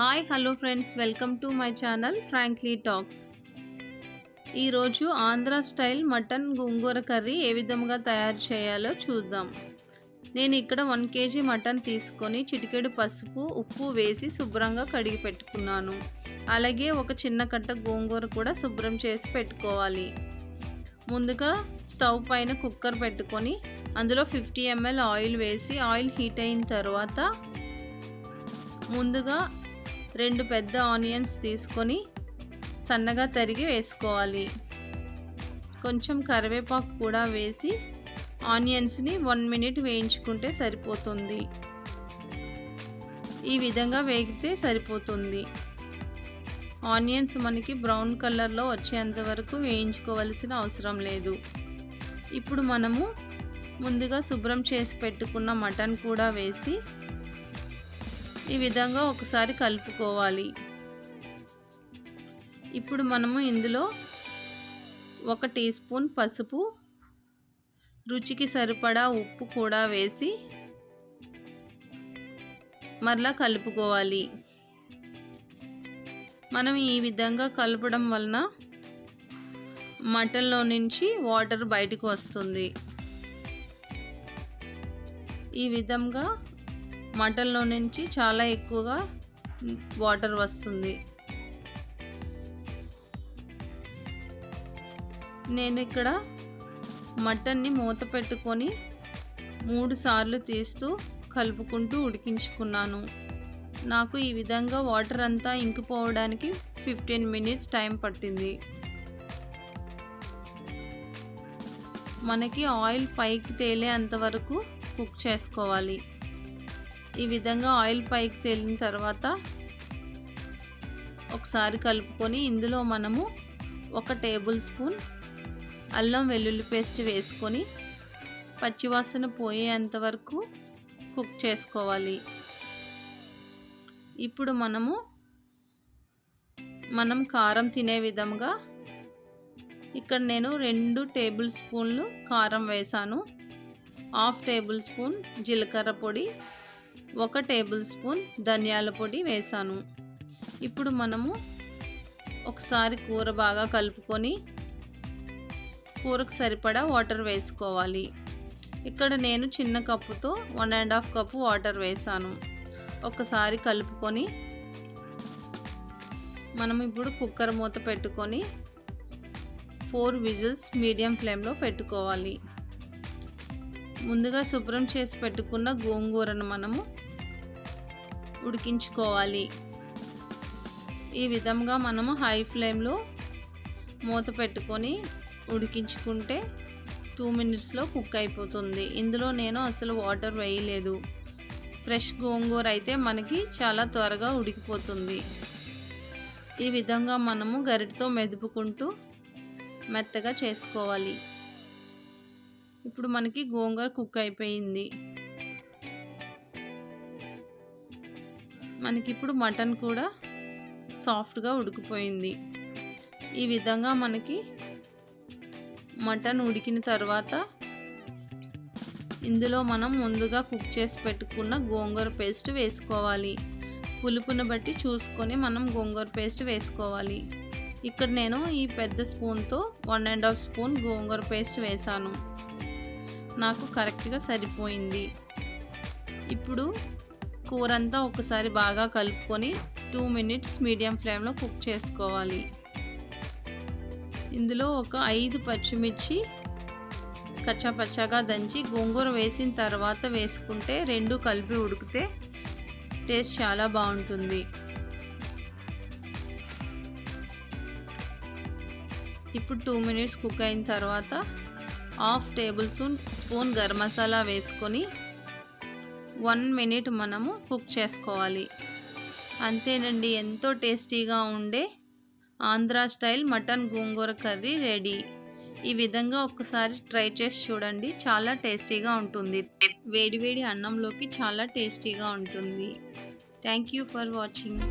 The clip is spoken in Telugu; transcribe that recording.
Hi hello friends welcome to my channel frankly talks. ఈరోజు Andhra style mutton gongura curry ఏ విధంగా తయారు చేయాలో చూద్దాం. నేను ఇక్కడ వన్ కేజీ మటన్ తీసుకొని చిటికెడు పసుపు ఉప్పు వేసి శుభ్రంగా కడిగి పెట్టుకున్నాను. అలాగే ఒక చిన్న కట్ట గోంగూర కూడా శుభ్రం చేసి పెట్టుకోవాలి. ముందుగా స్టవ్ పైన కుక్కర్ పెట్టుకొని అందులో ఫిఫ్టీ ఎంఎల్ ఆయిల్ వేసి ఆయిల్ హీట్ అయిన తర్వాత ముందుగా రెండు పెద్ద ఆనియన్స్ తీసుకొని సన్నగా తరిగి వేసుకోవాలి. కొంచెం కరివేపాకు కూడా వేసి ఆనియన్స్ని వన్ మినిట్ వేయించుకుంటే సరిపోతుంది. ఈ విధంగా వేగితే సరిపోతుంది. ఆనియన్స్ మనకి బ్రౌన్ కలర్లో వచ్చేంత వరకు వేయించుకోవలసిన అవసరం లేదు. ఇప్పుడు మనము ముందుగా శుభ్రం చేసి పెట్టుకున్న మటన్ కూడా వేసి ఈ విధంగా ఒకసారి కలుపుకోవాలి. ఇప్పుడు మనము ఇందులో ఒక టీ స్పూన్ పసుపు రుచికి సరిపడా ఉప్పు కూడా వేసి మరలా కలుపుకోవాలి. మనం ఈ విధంగా కలపడం వలన మటన్లో నుంచి వాటర్ బయటకు వస్తుంది. ఈ విధంగా మటన్లో నుంచి చాలా ఎక్కువగా వాటర్ వస్తుంది. నేను ఇక్కడ మటన్ని మూత పెట్టుకొని మూడు సార్లు తీస్తూ కలుపుకుంటూ ఉడికించుకున్నాను. నాకు ఈ విధంగా వాటర్ అంతా ఇంకిపోవడానికి ఫిఫ్టీన్ మినిట్స్ టైం పట్టింది. మనకి ఆయిల్ పైకి తేలే అంతవరకు కుక్ చేసుకోవాలి. ఈ విధంగా ఆయిల్ పైకి తేలిన తర్వాత ఒకసారి కలుపుకొని ఇందులో మనము ఒక టేబుల్ స్పూన్ అల్లం వెల్లుల్లి పేస్ట్ వేసుకొని పచ్చివాసన పోయేంత వరకు కుక్ చేసుకోవాలి. ఇప్పుడు మనము మనం కారం తినే విధంగా ఇక్కడ నేను రెండు టేబుల్ స్పూన్లు కారం వేసాను. హాఫ్ టేబుల్ స్పూన్ జీలకర్ర పొడి ఒక టేబుల్ స్పూన్ ధనియాల పొడి వేసాను. ఇప్పుడు మనము ఒకసారి కూర బాగా కలుపుకొని కూరకు సరిపడా వాటర్ వేసుకోవాలి. ఇక్కడ నేను చిన్న కప్పుతో one and half cup water వేసాను. ఒకసారి కలుపుకొని మనం ఇప్పుడు కుక్కర్ మూత పెట్టుకొని ఫోర్ విజిల్స్ మీడియం ఫ్లేమ్లో పెట్టుకోవాలి. ముందుగా శుభ్రం చేసి పెట్టుకున్న గోంగూరను మనము ఉడికించుకోవాలి. ఈ విధంగా మనము హై ఫ్లేమ్లో మూత పెట్టుకొని ఉడికించుకుంటే టూ మినిట్స్లో కుక్ అయిపోతుంది. ఇందులో నేను అసలు వాటర్ వేయలేదు. ఫ్రెష్ గోంగూర అయితే మనకి చాలా త్వరగా ఉడికిపోతుంది. ఈ విధంగా మనము గరిటతో మెదుపుకుంటూ మెత్తగా చేసుకోవాలి. ఇప్పుడు మనకి గోంగూర కుక్ అయిపోయింది. మనకి ఇప్పుడు మటన్ కూడా సాఫ్ట్గా ఉడికిపోయింది. ఈ విధంగా మనకి మటన్ ఉడికిన తర్వాత ఇందులో మనం ముందుగా కుక్ చేసి పెట్టుకున్న గోంగూర పేస్ట్ వేసుకోవాలి. పులుపుని బట్టి చూసుకొని మనం గోంగూర పేస్ట్ వేసుకోవాలి. ఇక్కడ నేను ఈ పెద్ద స్పూన్తో one and half spoon gongura paste వేసాను. నాకు కరెక్ట్గా సరిపోయింది. ఇప్పుడు కూర అంతా ఒకసారి బాగా కలుపుకొని టూ మినిట్స్ మీడియం ఫ్లేమ్లో కుక్ చేసుకోవాలి. ఇందులో ఒక ఐదు పచ్చిమిర్చి కచ్చాపచ్చాగా దంచి గోంగూర వేసిన తర్వాత వేసుకుంటే రెండు కలిపి ఉడికితే టేస్ట్ చాలా బాగుంటుంది. ఇప్పుడు టూ మినిట్స్ కుక్ అయిన తర్వాత half table spoon spoon garam masala వేసుకొని వన్ మినిట్ మనము కుక్ చేసుకోవాలి. అంతేనండి ఎంతో టేస్టీగా ఉండే Andhra style mutton gongura curry ready. ఈ విధంగా ఒక్కసారి ట్రై చేసి చూడండి చాలా టేస్టీగా ఉంటుంది. వేడివేడి అన్నంలోకి చాలా టేస్టీగా ఉంటుంది. Thank you for watching.